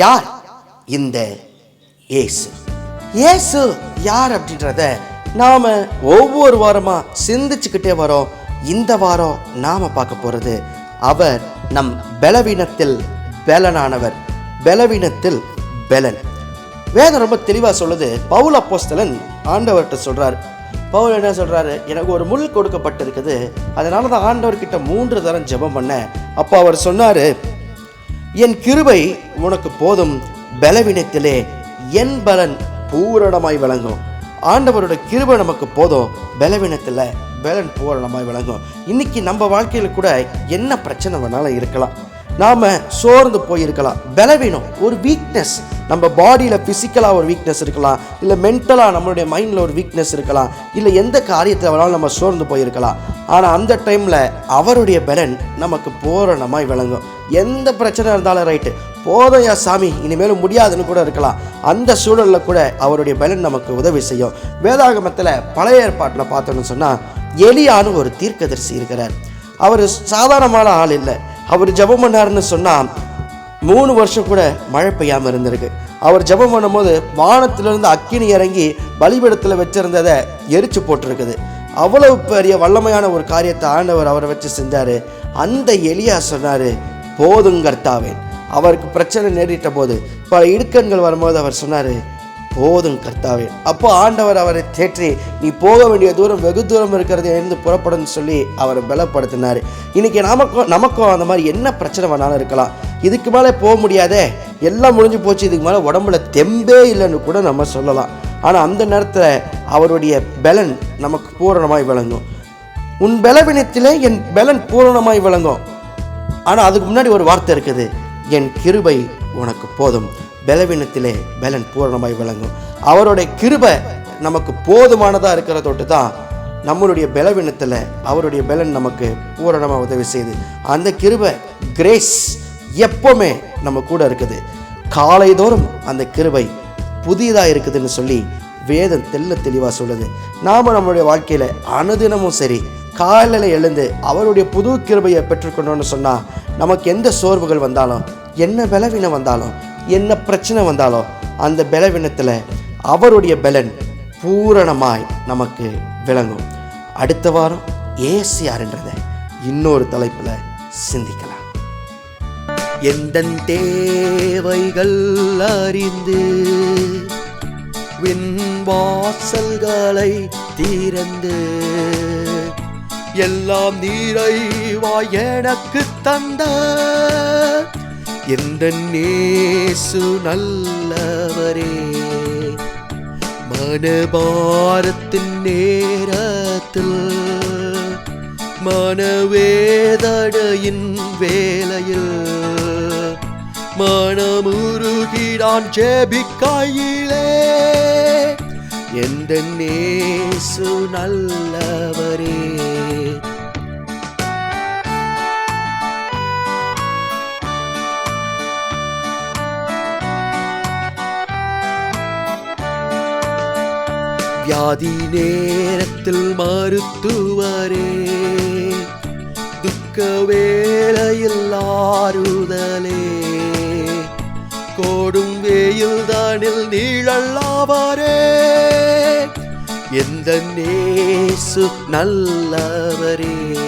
யார்? இந்த இயேசு. இயேசு யார் அப்படின்றத நாம ஒவ்வொரு வாரமா சிந்திச்சுக்கிட்டே வரோம். இந்த வாரம் நாம பார்க்க போறது அவர் நம் பலவீனத்தில் பலனானவர். பலவீனத்தில் பலன். வேதம் ரொம்ப தெளிவாக சொல்லுது. பவுல் அப்போஸ்தலன் ஆண்டவர்கிட்ட சொல்கிறார் பவுல் என்ன சொல்கிறாரு எனக்கு ஒரு முள் கொடுக்கப்பட்டிருக்குது. அதனால தான் ஆண்டவர்கிட்ட மூன்று தரம் ஜெபம் பண்ணேன். அப்போ அவர் சொன்னார் என் கிருபை உனக்கு போதும். பலவீனத்திலே என் பலன் பூரணமாய் விளங்கும். ஆண்டவரோட கிருபை நமக்கு போதும். பலவீனத்தில் பலன் பூரணமாய் விளங்கும். இன்னைக்கு நம்ம வாழ்க்கையில் கூட என்ன பிரச்சனை வேணாலும் இருக்கலாம். நாம் சோர்ந்து போயிருக்கலாம். பலவீனம் ஒரு வீக்னஸ் நம்ம பாடியில் ஃபிசிக்கலாக ஒரு வீக்னஸ் இருக்கலாம் இல்லை மென்டலாக நம்மளுடைய மைண்டில் ஒரு வீக்னஸ் இருக்கலாம் இல்லை எந்த காரியத்தில் வேணாலும் நம்ம சோர்ந்து போயிருக்கலாம். ஆனால் அந்த டைமில் அவருடைய பலன் நமக்கு பூரணமாக விளங்கும். எந்த பிரச்சனை இருந்தாலும் ரைட்டு போதையா சாமி இனிமேலும் முடியாதுன்னு கூட இருக்கலாம். அந்த சூழலில் கூட அவருடைய பலன் நமக்கு உதவி செய்யும். வேதாகமத்தில் பழைய ஏற்பாட்டில் பார்த்தோன்னு சொன்னால் எலியான்னு ஒரு தீர்க்கதரிசி இருக்கிறார். அவர் சாதாரணமான ஆள் இல்லை. அவர் ஜபம் பண்ணார்னு சொன்னால் மூணு வருஷம் கூட மழை பெய்யாமல் இருந்திருக்கு. அவர் ஜெபம் பண்ணும்போது வானத்திலிருந்து அக்கினி இறங்கி பலிபீடத்தில் வச்சிருந்ததை எரிச்சு போட்டிருக்குது. அவ்வளவு பெரிய வல்லமையான ஒரு காரியத்தை ஆண்டவர் அவரை வச்சு செஞ்சார். அந்த எலியா சொன்னார் போதுங்கர்த்தாவேன் அவருக்கு பிரச்சனை நேரிட்ட போது பல இடுக்கண்கள் வரும்போது அவர் சொன்னார் போதும் கர்த்தாவே. அப்போ ஆண்டவர் அவரை தேற்றி நீ போக வேண்டிய தூரம் வெகு தூரம் இருக்கிறது எழுந்து புறப்படும் சொல்லி அவரை பலப்படுத்தினார். இன்றைக்கி நமக்கும் நமக்கும் அந்த மாதிரி என்ன பிரச்சனை வேணாலும் இருக்கலாம். இதுக்கு மேலே போக முடியாதே. எல்லாம் முடிஞ்சு போச்சு இதுக்கு மேலே உடம்புல தெம்பே இல்லைன்னு கூட நம்ம சொல்லலாம். ஆனால் அந்த நேரத்தில் அவருடைய பலன் நமக்கு பூரணமாய் விளங்கும். உன் பலவீனத்தில் என் பலன் பூரணமாய் விளங்கும். ஆனால் அதுக்கு முன்னாடி ஒரு வார்த்தை இருக்குது. என் கிருபை உனக்கு போதும். பலவீனத்திலே பலன் பூரணமாய் விளங்கும். அவருடைய கிருபை நமக்கு போதுமானதாக இருக்கிற தொட்டு தான் நம்மளுடைய பலவீனத்தில் அவருடைய பலன் நமக்கு பூரணமாக உதவி செய்யுது. அந்த கிருபை கிரேஸ் எப்போவுமே நம்ம கூட இருக்குது. காலைதோறும் அந்த கிருபை புதியதாக இருக்குதுன்னு சொல்லி வேதம் தெல்ல தெளிவாக சொல்லுது. நாம் நம்மளுடைய வாழ்க்கையில் அனுதினமும் சரி காலையில் எழுந்து அவருடைய புது கிருபையை பெற்றுக்கொண்டோன்னு சொன்னால் நமக்கு எந்த சோர்வுகள் வந்தாலும் என்ன பலவீனம் வந்தாலும் என்ன பிரச்சனை வந்தாலும் அந்த பலவீனத்தில் அவருடைய பலன் பூரணமாய் நமக்கு விளங்கும். அடுத்த வாரம் ஏசு இன்னொரு தலைப்பில் சிந்திக்கலாம். எந்தன் தேவைகள் அறிந்து விண் வாசல்களை திறந்து எல்லாம் நீரைவாய் எனக்கு தந்த எந்த நேசு நல்லவரே. மனபாரத்தின் நேரத்தில் மனவேதடையின் வேலையில் மனமுருகிடான் ஜெபிக்காயிலே எந்த நேசு நல்லவரே. வியாதி நேரத்தில் மருத்துவரே. துக்க வேளையில் ஆறுதலே. கோடும் வெயில் தானில் நீழல்லாவாரே. எந்த நேசு நல்லவரே.